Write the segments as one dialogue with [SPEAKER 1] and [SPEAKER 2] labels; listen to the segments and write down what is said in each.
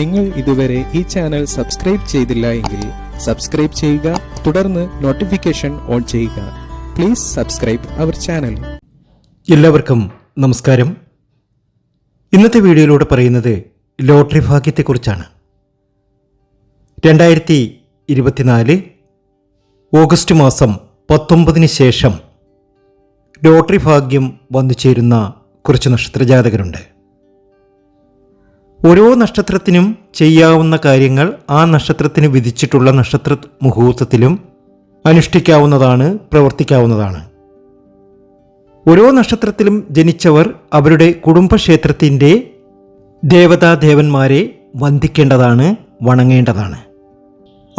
[SPEAKER 1] നിങ്ങൾ ഇതുവരെ ഈ ചാനൽ സബ്സ്ക്രൈബ് ചെയ്തില്ല എങ്കിൽ സബ്സ്ക്രൈബ് ചെയ്യുക തുടർന്ന് നോട്ടിഫിക്കേഷൻ ഓൺ ചെയ്യുക. പ്ലീസ് സബ്സ്ക്രൈബ് അവർ ചാനൽ
[SPEAKER 2] എല്ലാവർക്കും നമസ്കാരം. ഇന്നത്തെ വീഡിയോയിലൂടെ പറയുന്നത് ലോട്ടറി ഭാഗ്യത്തെക്കുറിച്ചാണ്. രണ്ടായിരത്തി ഇരുപത്തിനാല് ഓഗസ്റ്റ് മാസം പത്തൊമ്പതിന് ശേഷം ലോട്ടറി ഭാഗ്യം വന്നു ചേരുന്ന കുറച്ച് നക്ഷത്രജാതകരുണ്ട്. ഓരോ നക്ഷത്രത്തിനും ചെയ്യാവുന്ന കാര്യങ്ങൾ ആ നക്ഷത്രത്തിന് വിധിച്ചിട്ടുള്ള നക്ഷത്ര മുഹൂർത്തത്തിലും അനുഷ്ഠിക്കാവുന്നതാണ് പ്രവർത്തിക്കാവുന്നതാണ്. ഓരോ നക്ഷത്രത്തിലും ജനിച്ചവർ അവരുടെ കുടുംബക്ഷേത്രത്തിന്റെ ദേവതാദേവന്മാരെ വന്ദിക്കേണ്ടതാണ് വണങ്ങേണ്ടതാണ്.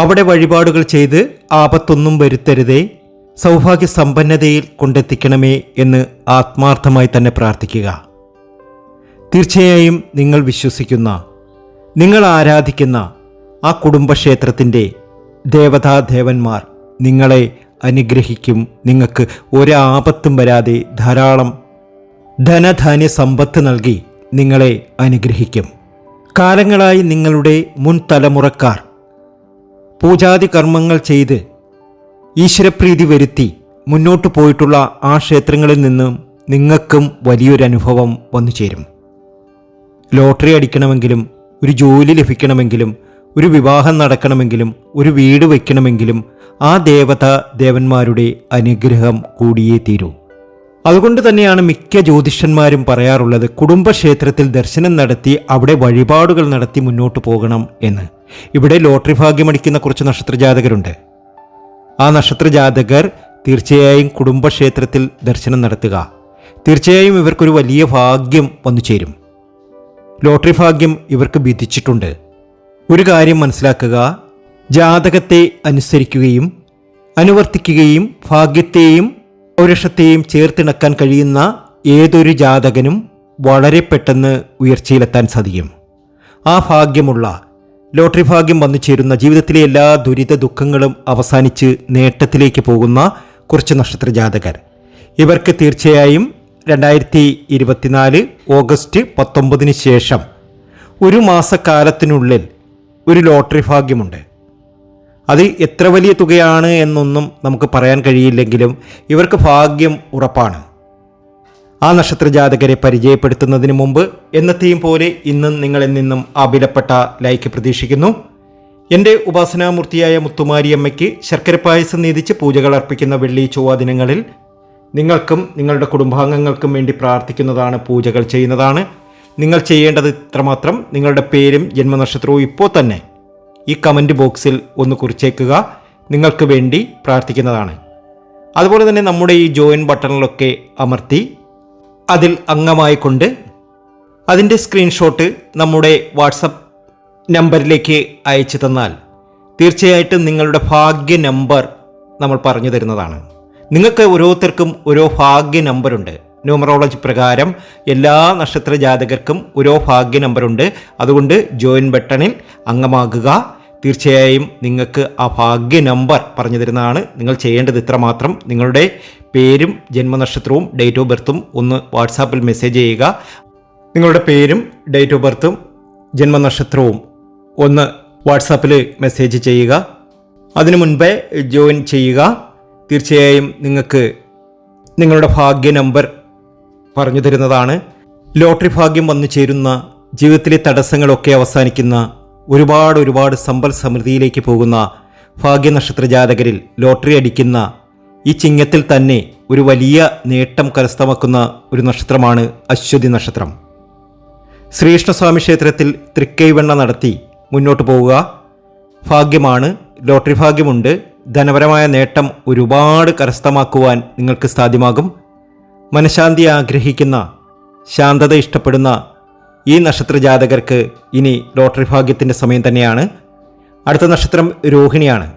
[SPEAKER 2] അവിടെ വഴിപാടുകൾ ചെയ്ത് ആപത്തൊന്നും വരുത്തരുതേ സൗഭാഗ്യ സമ്പന്നതയിൽ കൊണ്ടെത്തിക്കണമേ എന്ന് ആത്മാർത്ഥമായി തന്നെ പ്രാർത്ഥിക്കുക. തീർച്ചയായും നിങ്ങൾ വിശ്വസിക്കുന്ന നിങ്ങൾ ആരാധിക്കുന്ന ആ കുടുംബക്ഷേത്രത്തിന്റെ ദേവതാദേവന്മാർ നിങ്ങളെ അനുഗ്രഹിക്കും. നിങ്ങൾക്ക് ഒരാപത്തും വരാതെ ധാരാളം ധനധാന്യ സമ്പത്ത് നൽകി നിങ്ങളെ അനുഗ്രഹിക്കും. കാലങ്ങളായി നിങ്ങളുടെ മുൻ തലമുറക്കാർ പൂജാതി കർമ്മങ്ങൾ ചെയ്ത് ഈശ്വരപ്രീതി വരുത്തി മുന്നോട്ട് പോയിട്ടുള്ള ആ ക്ഷേത്രങ്ങളിൽ നിന്നും നിങ്ങൾക്കും വലിയൊരു അനുഭവം വന്നു ചേരും. ലോട്ടറി അടിക്കണമെങ്കിലും ഒരു ജോലി ലഭിക്കണമെങ്കിലും ഒരു വിവാഹം നടക്കണമെങ്കിലും ഒരു വീട് വയ്ക്കണമെങ്കിലും ആ ദേവത ദേവന്മാരുടെ അനുഗ്രഹം കൂടിയേ തീരൂ. അതുകൊണ്ട് തന്നെയാണ് മിക്ക ജ്യോതിഷന്മാരും പറയാറുള്ളത് കുടുംബക്ഷേത്രത്തിൽ ദർശനം നടത്തി അവിടെ വഴിപാടുകൾ നടത്തി മുന്നോട്ട് പോകണം എന്ന്. ഇവിടെ ലോട്ടറി ഭാഗ്യമടിക്കുന്ന കുറച്ച് നക്ഷത്രജാതകരുണ്ട്. ആ നക്ഷത്ര ജാതകർ തീർച്ചയായും കുടുംബക്ഷേത്രത്തിൽ ദർശനം നടത്തുക. തീർച്ചയായും ഇവർക്കൊരു വലിയ ഭാഗ്യം വന്നു ചേരും. ലോട്ടറി ഭാഗ്യം ഇവർക്ക് വിധിച്ചിട്ടുണ്ട്. ഒരു കാര്യം മനസ്സിലാക്കുക. ജാതകത്തെ അനുസരിക്കുകയും അനുവർത്തിക്കുകയും ഭാഗ്യത്തെയും പൗരുഷത്തെയും ചേർത്തിണക്കാൻ കഴിയുന്ന ഏതൊരു ജാതകനും വളരെ പെട്ടെന്ന് ഉയർച്ചയിലെത്താൻ സാധിക്കും. ആ ഭാഗ്യമുള്ള ലോട്ടറി ഭാഗ്യം വന്നു ചേരുന്ന ജീവിതത്തിലെ എല്ലാ ദുരിത ദുഃഖങ്ങളും അവസാനിച്ച് നേട്ടത്തിലേക്ക് പോകുന്ന കുറച്ച് നക്ഷത്ര ജാതകർ. ഇവർക്ക് തീർച്ചയായും രണ്ടായിരത്തി ഇരുപത്തിനാല് ഓഗസ്റ്റ് പത്തൊമ്പതിന് ശേഷം ഒരു മാസക്കാലത്തിനുള്ളിൽ ഒരു ലോട്ടറി ഭാഗ്യമുണ്ട്. അത് എത്ര വലിയ തുകയാണ് എന്നൊന്നും നമുക്ക് പറയാൻ കഴിയില്ലെങ്കിലും ഇവർക്ക് ഭാഗ്യം ഉറപ്പാണ്. ആ നക്ഷത്ര ജാതകരെ പരിചയപ്പെടുത്തുന്നതിന് മുമ്പ് എന്നത്തെയും പോലെ ഇന്നും നിങ്ങളിൽ നിന്നും ആ ലൈക്ക് പ്രതീക്ഷിക്കുന്നു. എന്റെ ഉപാസനാമൂർത്തിയായ മുത്തുമാരിയമ്മയ്ക്ക് ശർക്കര പായസം നീതിച്ച് പൂജകൾ അർപ്പിക്കുന്ന വെള്ളി ചൊവ്വ ദിനങ്ങളിൽ നിങ്ങൾക്കും നിങ്ങളുടെ കുടുംബാംഗങ്ങൾക്കും വേണ്ടി പ്രാർത്ഥിക്കുന്നതാണ് പൂജകൾ ചെയ്യുന്നതാണ്. നിങ്ങൾ ചെയ്യേണ്ടത് ഇത്രമാത്രം നിങ്ങളുടെ പേരും ജന്മനക്ഷത്രവും ഇപ്പോൾ തന്നെ ഈ കമന്റ് ബോക്സിൽ ഒന്ന് കുറിച്ചേക്കുക. നിങ്ങൾക്ക് വേണ്ടി പ്രാർത്ഥിക്കുന്നതാണ്. അതുപോലെ തന്നെ നമ്മുടെ ഈ ജോയിൻ ബട്ടണിലൊക്കെ അമർത്തി അതിൽ അംഗമായിക്കൊണ്ട് അതിന്റെ സ്ക്രീൻഷോട്ട് നമ്മുടെ വാട്സപ്പ് നമ്പറിലേക്ക് അയച്ചു തന്നാൽ തീർച്ചയായിട്ടും നിങ്ങളുടെ ഭാഗ്യ നമ്പർ നമ്മൾ പറഞ്ഞു തരുന്നതാണ്. നിങ്ങൾക്ക് ഓരോരുത്തർക്കും ഓരോ ഭാഗ്യ നമ്പറുണ്ട്. ന്യൂമറോളജി പ്രകാരം എല്ലാ നക്ഷത്ര ജാതകർക്കും ഓരോ ഭാഗ്യ നമ്പറുണ്ട്. അതുകൊണ്ട് ജോയിൻ ബട്ടണിൽ അംഗമാകുക. തീർച്ചയായും നിങ്ങൾക്ക് ആ ഭാഗ്യ നമ്പർ പറഞ്ഞു തരുന്നതാണ്. നിങ്ങൾ ചെയ്യേണ്ടത് ഇത്രമാത്രം. നിങ്ങളുടെ പേരും ജന്മനക്ഷത്രവും ഡേറ്റ് ഓഫ് ബർത്തും ഒന്ന് വാട്സാപ്പിൽ മെസ്സേജ് ചെയ്യുക. നിങ്ങളുടെ പേരും ഡേറ്റ് ഓഫ് ബർത്തും ജന്മനക്ഷത്രവും ഒന്ന് വാട്സാപ്പിൽ മെസ്സേജ് ചെയ്യുക. അതിനു മുൻപേ ജോയിൻ ചെയ്യുക. തീർച്ചയായും നിങ്ങൾക്ക് നിങ്ങളുടെ ഭാഗ്യ നമ്പർ പറഞ്ഞു തരുന്നതാണ്. ലോട്ടറി ഭാഗ്യം വന്നു ചേരുന്ന ജീവിതത്തിലെ തടസ്സങ്ങളൊക്കെ അവസാനിക്കുന്ന ഒരുപാട് ഒരുപാട് സമ്പൽ സമൃദ്ധിയിലേക്ക് പോകുന്ന ഭാഗ്യനക്ഷത്ര ജാതകരിൽ ലോട്ടറി അടിക്കുന്ന ഈ ചിങ്ങത്തിൽ തന്നെ ഒരു വലിയ നേട്ടം കരസ്ഥമാക്കുന്ന ഒരു നക്ഷത്രമാണ് അശ്വതി നക്ഷത്രം. ശ്രീകൃഷ്ണസ്വാമി ക്ഷേത്രത്തിൽ തൃക്കൈവെണ്ണ നടത്തി മുന്നോട്ട് പോവുക. ഭാഗ്യമാണ് ലോട്ടറി ഭാഗ്യമുണ്ട്. ധനപരമായ നേട്ടം ഒരുപാട് കരസ്ഥമാക്കുവാൻ നിങ്ങൾക്ക് സാധ്യമാകും. മനഃശാന്തി ആഗ്രഹിക്കുന്ന ശാന്തത ഇഷ്ടപ്പെടുന്ന ഈ നക്ഷത്ര ജാതകർക്ക് ഇനി ലോട്ടറി ഭാഗ്യത്തിന്റെ സമയം തന്നെയാണ്. അടുത്ത നക്ഷത്രം രോഹിണിയാണ്.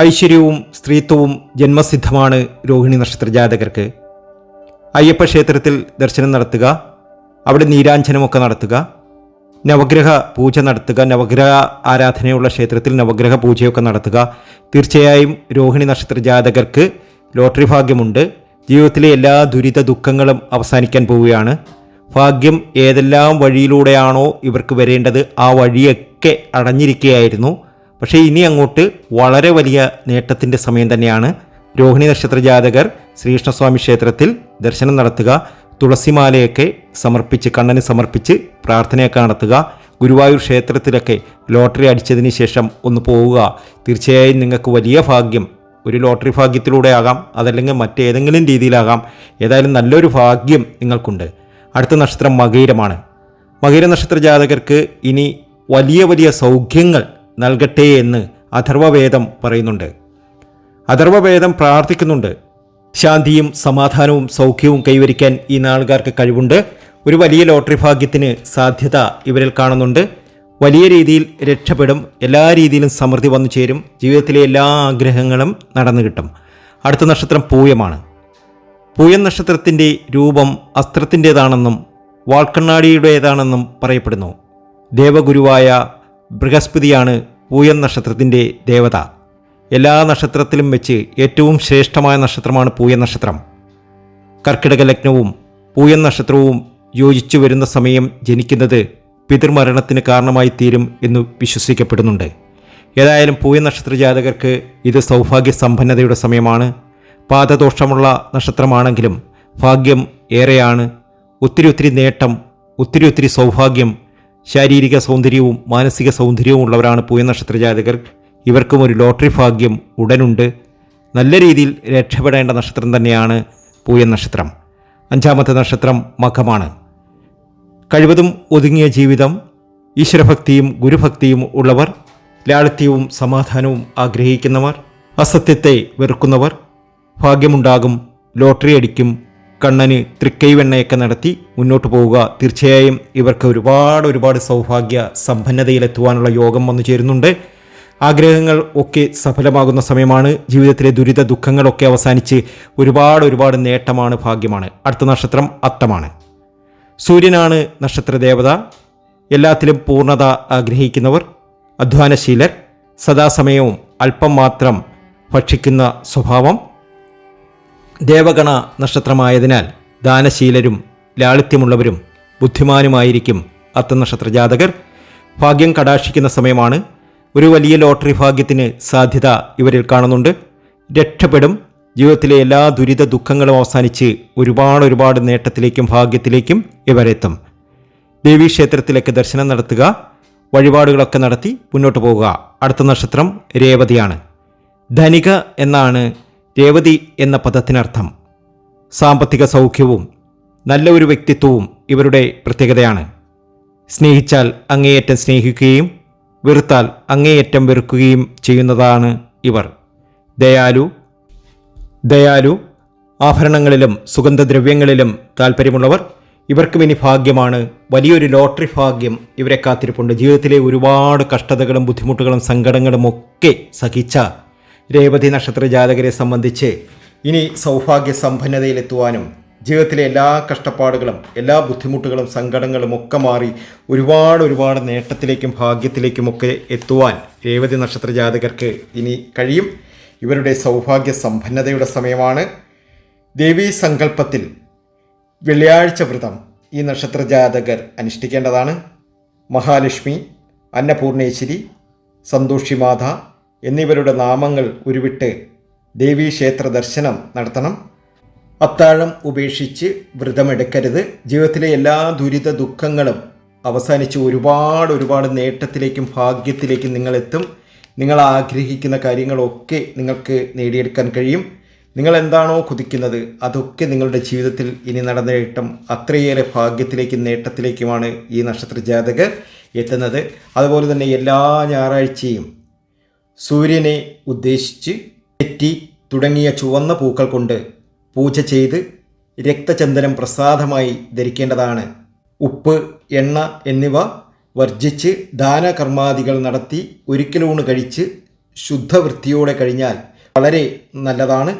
[SPEAKER 2] ഐശ്വര്യവും സ്ത്രീത്വവും ജന്മസിദ്ധമാണ് രോഹിണി നക്ഷത്ര ജാതകർക്ക് അയ്യപ്പ ക്ഷേത്രത്തിൽ ദർശനം നടത്തുക അവിടെ നീരാഞ്ജനമൊക്കെ നടത്തുക നവഗ്രഹ പൂജ നടത്തുക നവഗ്രഹ ആരാധനയുള്ള ക്ഷേത്രത്തിൽ നവഗ്രഹ പൂജയൊക്കെ നടത്തുക. തീർച്ചയായും രോഹിണി നക്ഷത്ര ജാതകർക്ക് ലോട്ടറി ഭാഗ്യമുണ്ട്. ജീവിതത്തിലെ എല്ലാ ദുരിത ദുഃഖങ്ങളും അവസാനിക്കാൻ പോവുകയാണ്. ഭാഗ്യം ഏതെല്ലാം വഴിയിലൂടെയാണോ ഇവർക്ക് വരേണ്ടത് ആ വഴിയൊക്കെ അടഞ്ഞിരിക്കുകയായിരുന്നു പക്ഷേ ഇനി അങ്ങോട്ട് വളരെ വലിയ നേട്ടത്തിന്റെ സമയം തന്നെയാണ്. രോഹിണി നക്ഷത്ര ജാതകർ ശ്രീകൃഷ്ണസ്വാമി ക്ഷേത്രത്തിൽ ദർശനം നടത്തുക തുളസിമാലയൊക്കെ സമർപ്പിച്ച് കണ്ണന് സമർപ്പിച്ച് പ്രാർത്ഥനയൊക്കെ നടത്തുക ഗുരുവായൂർ ക്ഷേത്രത്തിലൊക്കെ ലോട്ടറി അടിച്ചതിന് ശേഷം ഒന്ന് പോവുക. തീർച്ചയായും നിങ്ങൾക്ക് വലിയ ഭാഗ്യം. ഒരു ലോട്ടറി ഭാഗ്യത്തിലൂടെ ആകാം അതല്ലെങ്കിൽ മറ്റേതെങ്കിലും രീതിയിലാകാം. ഏതായാലും നല്ലൊരു ഭാഗ്യം നിങ്ങൾക്കുണ്ട്. അടുത്ത നക്ഷത്രം മകീരമാണ്. മകീര നക്ഷത്ര ജാതകർക്ക് ഇനി വലിയ വലിയ സൗഖ്യങ്ങൾ നൽകട്ടെ എന്ന് അഥർവവേദം പറയുന്നുണ്ട്. അഥർവവേദം പ്രാർത്ഥിക്കുന്നുണ്ട്. ശാന്തിയും സമാധാനവും സൗഖ്യവും കൈവരിക്കാൻ ഈ നാളുകാർക്ക് കഴിവുണ്ട്. ഒരു വലിയ ലോട്ടറി ഭാഗ്യത്തിന് സാധ്യത ഇവരിൽ കാണുന്നുണ്ട്. വലിയ രീതിയിൽ രക്ഷപ്പെടും. എല്ലാ രീതിയിലും സമൃദ്ധി വന്നു ചേരും. ജീവിതത്തിലെ എല്ലാ ആഗ്രഹങ്ങളും നടന്നു കിട്ടും. അടുത്ത നക്ഷത്രം പൂയമാണ്. പൂയൻ നക്ഷത്രത്തിന്റെ രൂപം അസ്ത്രത്തിന്റേതാണെന്നും വാൾക്കണ്ണാടിയുടേതാണെന്നും പറയപ്പെടുന്നു. ദേവഗുരുവായ ബൃഹസ്പതിയാണ് പൂയൻ നക്ഷത്രത്തിന്റെ ദേവത. എല്ലാ നക്ഷത്രത്തിലും വെച്ച് ഏറ്റവും ശ്രേഷ്ഠമായ നക്ഷത്രമാണ് പൂയൻ നക്ഷത്രം കർക്കിടക ലഗ്നവും പൂയൻ നക്ഷത്രവും യോജിച്ചു വരുന്ന സമയം ജനിക്കുന്നത് പിതൃമരണത്തിന് കാരണമായി തീരും എന്ന് വിശ്വസിക്കപ്പെടുന്നുണ്ട്. ഏതായാലും പൂയ നക്ഷത്ര ജാതകർക്ക് ഇത് സൗഭാഗ്യ സമ്പന്നതയുടെ സമയമാണ്. പാദദോഷമുള്ള നക്ഷത്രമാണെങ്കിലും ഭാഗ്യം ഏറെയാണ്. ഒത്തിരി ഒത്തിരി നേട്ടം ഒത്തിരി ഒത്തിരി സൗഭാഗ്യം ശാരീരിക സൗന്ദര്യവും മാനസിക സൗന്ദര്യവും ഉള്ളവരാണ് പൂയ നക്ഷത്ര ജാതകർ ഇവർക്കും ഒരു ലോട്ടറി ഭാഗ്യം ഉടനുണ്ട്. നല്ല രീതിയിൽ രക്ഷപ്പെടേണ്ട നക്ഷത്രം തന്നെയാണ് പൂയ നക്ഷത്രം. അഞ്ചാമത്തെ നക്ഷത്രം മഖമാണ് കഴിവതും ഒതുങ്ങിയ ജീവിതം ഈശ്വരഭക്തിയും ഗുരുഭക്തിയും ഉള്ളവർ ലാളിത്യവും സമാധാനവും ആഗ്രഹിക്കുന്നവർ അസത്യത്തെ വെറുക്കുന്നവർ ഭാഗ്യമുണ്ടാകും. ലോട്ടറി അടിക്കും. കണ്ണന് തൃക്കൈവെണ്ണയൊക്കെ നടത്തി മുന്നോട്ട് പോവുക. തീർച്ചയായും ഇവർക്ക് ഒരുപാട് ഒരുപാട് സൗഭാഗ്യ സമ്പന്നതയിലെത്തുവാനുള്ള യോഗം വന്നു ചേരുന്നുണ്ട്. ആഗ്രഹങ്ങൾ ഒക്കെ സഫലമാകുന്ന സമയമാണ്. ജീവിതത്തിലെ ദുരിത ദുഃഖങ്ങളൊക്കെ അവസാനിച്ച് ഒരുപാട് ഒരുപാട് നേട്ടമാണ് ഭാഗ്യമാണ്. അടുത്ത നക്ഷത്രം അത്തമാണ്. സൂര്യനാണ് നക്ഷത്ര ദേവത. എല്ലാത്തിലും പൂർണത ആഗ്രഹിക്കുന്നവർ അധ്വാനശീലർ സദാസമയവും അല്പം മാത്രം ഭക്ഷിക്കുന്ന സ്വഭാവം. ദേവഗണ നക്ഷത്രമായതിനാൽ ദാനശീലരും ലാളിത്യമുള്ളവരും ബുദ്ധിമാനുമായിരിക്കും അത്ത നക്ഷത്ര ജാതകർ ഭാഗ്യം കടാക്ഷിക്കുന്ന സമയമാണ്. ഒരു വലിയ ലോട്ടറി ഭാഗ്യത്തിന് സാധ്യത ഇവരിൽ കാണുന്നുണ്ട്. രക്ഷപ്പെടും. ജീവിതത്തിലെ എല്ലാ ദുരിത ദുഃഖങ്ങളും അവസാനിച്ച് ഒരുപാട് ഒരുപാട് നേട്ടത്തിലേക്കും ഭാഗ്യത്തിലേക്കും ഇവരെത്തും. ദേവീക്ഷേത്രത്തിലേക്ക് ദർശനം നടത്തുക. വഴിപാടുകളൊക്കെ നടത്തി മുന്നോട്ട് പോവുക. അടുത്ത നക്ഷത്രം രേവതിയാണ്. ധനിക എന്നാണ് രേവതി എന്ന പദത്തിനർത്ഥം. സാമ്പത്തിക സൗഖ്യവും നല്ല ഒരു വ്യക്തിത്വവും ഇവരുടെ പ്രത്യേകതയാണ്. സ്നേഹിച്ചാൽ അങ്ങേയറ്റം സ്നേഹിക്കുകയും വെറുത്താൽ അങ്ങേയറ്റം വെറുക്കുകയും ചെയ്യുന്നതാണ് ഇവർ. ദയാലു ദയാലു ആഭരണങ്ങളിലും സുഗന്ധദ്രവ്യങ്ങളിലും താല്പര്യമുള്ളവർ ഇവർക്കും ഇനി ഭാഗ്യമാണ്. വലിയൊരു ലോട്ടറി ഭാഗ്യം ഇവരെ കാത്തിരിപ്പുണ്ട്. ജീവിതത്തിലെ ഒരുപാട് കഷ്ടതകളും ബുദ്ധിമുട്ടുകളും സങ്കടങ്ങളും ഒക്കെ സഹിച്ച രേവതി നക്ഷത്ര ജാതകരെ സംബന്ധിച്ച് ഇനി സൗഭാഗ്യ സമ്പന്നതയിലെത്തുവാനും ജീവിതത്തിലെ എല്ലാ കഷ്ടപ്പാടുകളും എല്ലാ ബുദ്ധിമുട്ടുകളും സങ്കടങ്ങളും ഒക്കെ മാറി ഒരുപാട് ഒരുപാട് നേട്ടത്തിലേക്കും ഭാഗ്യത്തിലേക്കുമൊക്കെ എത്തുവാൻ രേവതി നക്ഷത്ര ജാതകർക്ക് ഇനി കഴിയും. ഇവരുടെ സൗഭാഗ്യ സമ്പന്നതയുടെ സമയമാണ്. ദേവീ സങ്കല്പത്തിൽ വെള്ളിയാഴ്ച വ്രതം ഈ നക്ഷത്ര ജാതകർ അനുഷ്ഠിക്കേണ്ടതാണ്. മഹാലക്ഷ്മി അന്നപൂർണേശ്വരി സന്തോഷിമാത എന്നിവരുടെ നാമങ്ങൾ ഉരുവിട്ട് ദേവീക്ഷേത്ര ദർശനം നടത്തണം. അത്താഴം ഉപേക്ഷിച്ച് വ്രതമെടുക്കരുത്. ജീവിതത്തിലെ എല്ലാ ദുരിത ദുഃഖങ്ങളും അവസാനിച്ച് ഒരുപാട് ഒരുപാട് നേട്ടത്തിലേക്കും ഭാഗ്യത്തിലേക്കും നിങ്ങളെത്തും. നിങ്ങൾ ആഗ്രഹിക്കുന്ന കാര്യങ്ങളൊക്കെ നിങ്ങൾക്ക് നേടിയെടുക്കാൻ കഴിയും. നിങ്ങൾ എന്താണോ കുതിക്കുന്നത് അതൊക്കെ നിങ്ങളുടെ ജീവിതത്തിൽ ഇനി നടന്ന നേട്ടം അത്രയേറെ ഭാഗ്യത്തിലേക്കും നേട്ടത്തിലേക്കുമാണ് ഈ നക്ഷത്ര ജാതകർ എത്തുന്നത്. അതുപോലെ തന്നെ എല്ലാ ഞായറാഴ്ചയും സൂര്യനെ ഉദ്ദേശിച്ച് തെറ്റി തുടങ്ങിയ ചുവന്ന പൂക്കൾ കൊണ്ട് പൂജ ചെയ്ത് രക്തചന്ദനം പ്രസാദമായി ധരിക്കേണ്ടതാണ്. ഉപ്പ് എണ്ണ എന്നിവ വർജിച്ച് ദാനകർമാദികൾ നടത്തി ഒരിക്കലൂണ് കഴിച്ച് ശുദ്ധവൃത്തിയോടെ കഴിഞ്ഞാൽ വളരെ നല്ലതാണ്.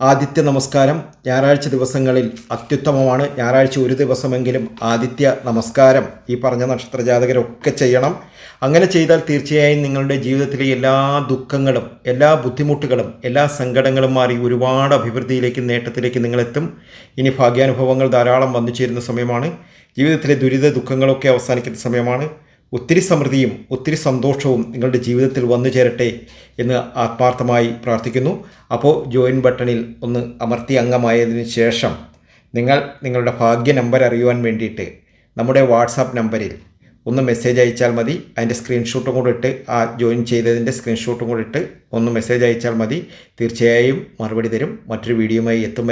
[SPEAKER 2] ആദിത്യ നമസ്കാരം. ഞായറാഴ്ച ദിവസങ്ങളിൽ അത്യുത്തമമാണ്. ഞായറാഴ്ച ഒരു ദിവസമെങ്കിലും ആദിത്യ നമസ്കാരം. ഈ പറഞ്ഞ നക്ഷത്ര ജാതകരൊക്കെ ചെയ്യണം. അങ്ങനെ ചെയ്താൽ തീർച്ചയായും നിങ്ങളുടെ ജീവിതത്തിലെ എല്ലാ ദുഃഖങ്ങളും എല്ലാ ബുദ്ധിമുട്ടുകളും എല്ലാ സങ്കടങ്ങളും മാറി ഒരുപാട് അഭിവൃദ്ധിയിലേക്ക് നേട്ടത്തിലേക്ക് നിങ്ങളെത്തും. ഇനി ഭാഗ്യാനുഭവങ്ങൾ ധാരാളം വന്നു ചേരുന്ന സമയമാണ്. ജീവിതത്തിലെ ദുരിത ദുഃഖങ്ങളൊക്കെ അവസാനിക്കുന്ന സമയമാണ്. ഒത്തിരി സമൃദ്ധിയും ഒത്തിരി സന്തോഷവും നിങ്ങളുടെ ജീവിതത്തിൽ വന്നു ചേരട്ടെ എന്ന് ആത്മാർത്ഥമായി പ്രാർത്ഥിക്കുന്നു. അപ്പോൾ ജോയിൻ ബട്ടണിൽ ഒന്ന് അമർത്തി അംഗമായതിന് ശേഷം നിങ്ങൾ നിങ്ങളുടെ ഭാഗ്യ നമ്പർ അറിയുവാൻ വേണ്ടിയിട്ട് നമ്മുടെ വാട്സാപ്പ് നമ്പറിൽ ഒന്ന് മെസ്സേജ് അയച്ചാൽ മതി. അതിന്റെ സ്ക്രീൻഷോട്ടും കൂടെ ഇട്ട് ആ ജോയിൻ ചെയ്തതിന്റെ സ്ക്രീൻഷോട്ടും കൂടെ ഇട്ട് ഒന്ന് മെസ്സേജ് അയച്ചാൽ മതി. തീർച്ചയായും മറുപടി തരും. മറ്റൊരു വീഡിയോയുമായി എത്തും.